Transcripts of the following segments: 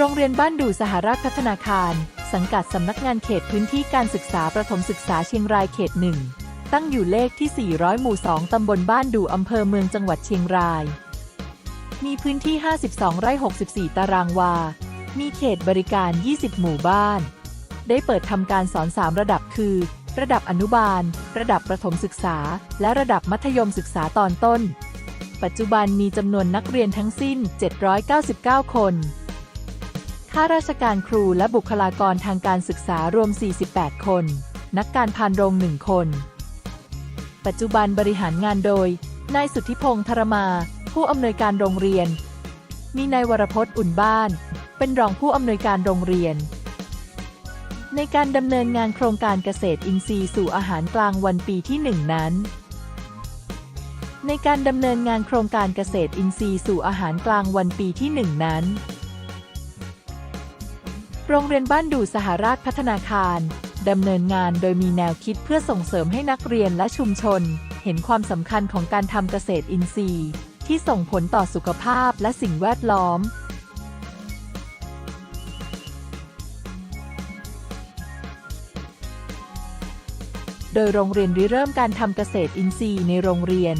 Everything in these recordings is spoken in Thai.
โรงเรียนบ้านดูสหราชพัฒนาคาร สังกัดสำนักงานเขตพื้นที่การศึกษาประถมศึกษาเชียงรายเขตหนึ่งตั้งอยู่เลขที่ 400 หมู่ 2 ตำบลบ้านดูอำเภอเมืองจังหวัดเชียงราย มีพื้นที่ 52 ไร่ 64 ตารางวา มีเขตบริการ 20 หมู่บ้าน ได้เปิดทำการสอน 3 ระดับคือ ระดับอนุบาล ระดับประถมศึกษา และระดับมัธยมศึกษาตอนต้น ปัจจุบันมีจำนวนนักเรียนทั้งสิ้น 799 คน ข้าราชการครูและบุคลากรทางการศึกษารวม 48 คน นักการพานโรงหนึ่งคน ปัจจุบันบริหารงานโดย นายสุทธิพงษ์ธรมา ผู้อำนวยการโรงเรียน มีนายวรพจน์อุ่นบ้าน เป็นรองผู้อำนวยการโรงเรียน ในการดำเนินงานโครงการเกษตรอินทรีย์สู่อาหารกลางวันปีที่ 1 นั้นในการดำเนินงานโครงการเกษตรอินทรีย์สู่อาหารกลางวันปีที่ 1 นั้น โรงเรียนบ้านดูสหราชพัฒนาคารดำเนินงานโดยมีแนวคิดเพื่อส่งเสริมให้นักเรียนและชุมชน เห็นความสำคัญของการทำเกษตรอินทรีย์ ที่ส่งผลต่อสุขภาพและสิ่งแวดล้อม โดยโรงเรียนริเริ่มการทำเกษตรอินทรีย์ในโรงเรียน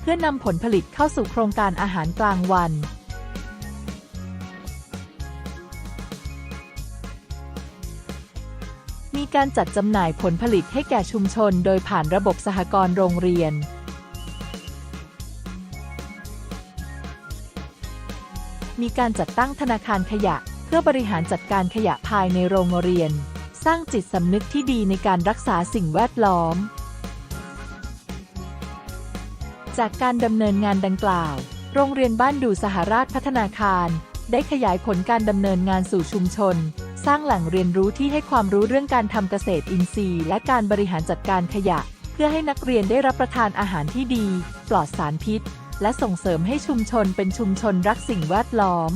เพื่อนำผลผลิตเข้าสู่โครงการอาหารกลางวันมีการจัดจำหน่ายผลผลิตให้แก่ชุมชน โดยผ่านระบบสหกรณ์โรงเรียน มีการจัดตั้งธนาคารขยะ เพื่อบริหารจัดการขยะภายในโรงเรียน สร้างจิตสำนึกที่ดีในการรักษาสิ่งแวดล้อม จากการดำเนินงานดังกล่าว โรงเรียนบ้านดูสหราชพัฒนาคาร ได้ขยายผลการดำเนินงานสู่ชุมชน สร้างแหล่งเรียนรู้ที่ให้ความรู้เรื่องการทำเกษตรอินทรีย์ และการบริหารจัดการขยะ เพื่อให้นักเรียนได้รับประทานอาหารที่ดี ปลอดสารพิษ และส่งเสริมให้ชุมชนเป็นชุมชนรักสิ่งแวดล้อม